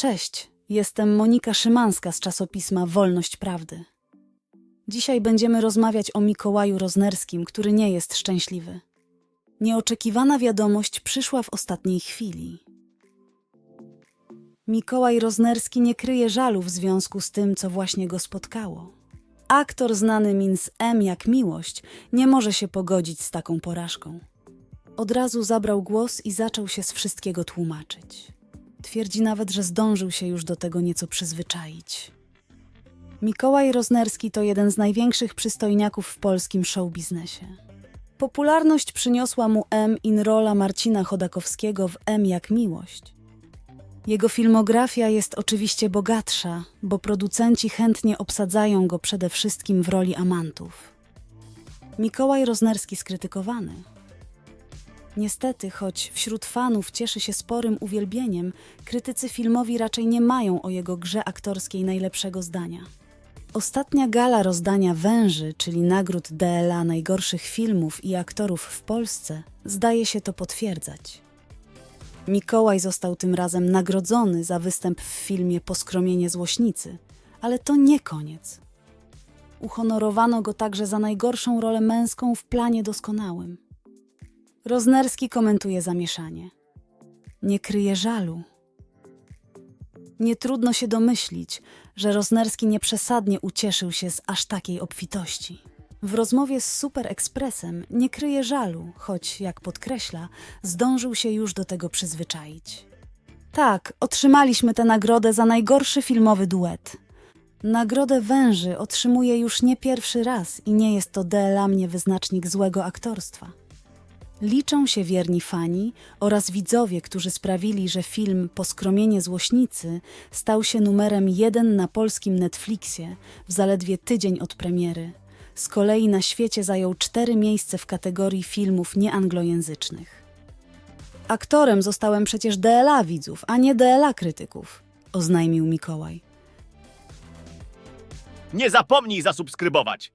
Cześć, jestem Monika Szymanska z czasopisma Wolność Prawdy. Dzisiaj będziemy rozmawiać o Mikołaju Roznerskim, który nie jest szczęśliwy. Nieoczekiwana wiadomość przyszła w ostatniej chwili. Mikołaj Roznerski nie kryje żalu w związku z tym, co właśnie go spotkało. Aktor znany min z M jak miłość nie może się pogodzić z taką porażką. Od razu zabrał głos i zaczął się z wszystkiego tłumaczyć. Twierdzi nawet, że zdążył się już do tego nieco przyzwyczaić. Mikołaj Roznerski to jeden z największych przystojniaków w polskim showbiznesie. Popularność przyniosła mu M in rola Marcina Chodakowskiego w M jak miłość. Jego filmografia jest oczywiście bogatsza, bo producenci chętnie obsadzają go przede wszystkim w roli amantów. Mikołaj Roznerski skrytykowany. Niestety, choć wśród fanów cieszy się sporym uwielbieniem, krytycy filmowi raczej nie mają o jego grze aktorskiej najlepszego zdania. Ostatnia gala rozdania Węży, czyli nagród DLA najgorszych filmów i aktorów w Polsce, zdaje się to potwierdzać. Mikołaj został tym razem nagrodzony za występ w filmie Poskromienie złośnicy, ale to nie koniec. Uhonorowano go także za najgorszą rolę męską w planie doskonałym. Roznerski komentuje zamieszanie. Nie kryje żalu. Nie trudno się domyślić, że Roznerski nieprzesadnie ucieszył się z aż takiej obfitości. W rozmowie z Super Expressem nie kryje żalu, choć, jak podkreśla, zdążył się już do tego przyzwyczaić. Tak, otrzymaliśmy tę nagrodę za najgorszy filmowy duet. Nagrodę Węży otrzymuje już nie pierwszy raz i nie jest to dla mnie wyznacznik złego aktorstwa. Liczą się wierni fani oraz widzowie, którzy sprawili, że film Poskromienie złośnicy stał się numerem jeden na polskim Netflixie w zaledwie tydzień od premiery. Z kolei na świecie zajął cztery miejsce w kategorii filmów nieanglojęzycznych. Aktorem zostałem przecież DLA widzów, a nie DLA krytyków, oznajmił Mikołaj. Nie zapomnij zasubskrybować.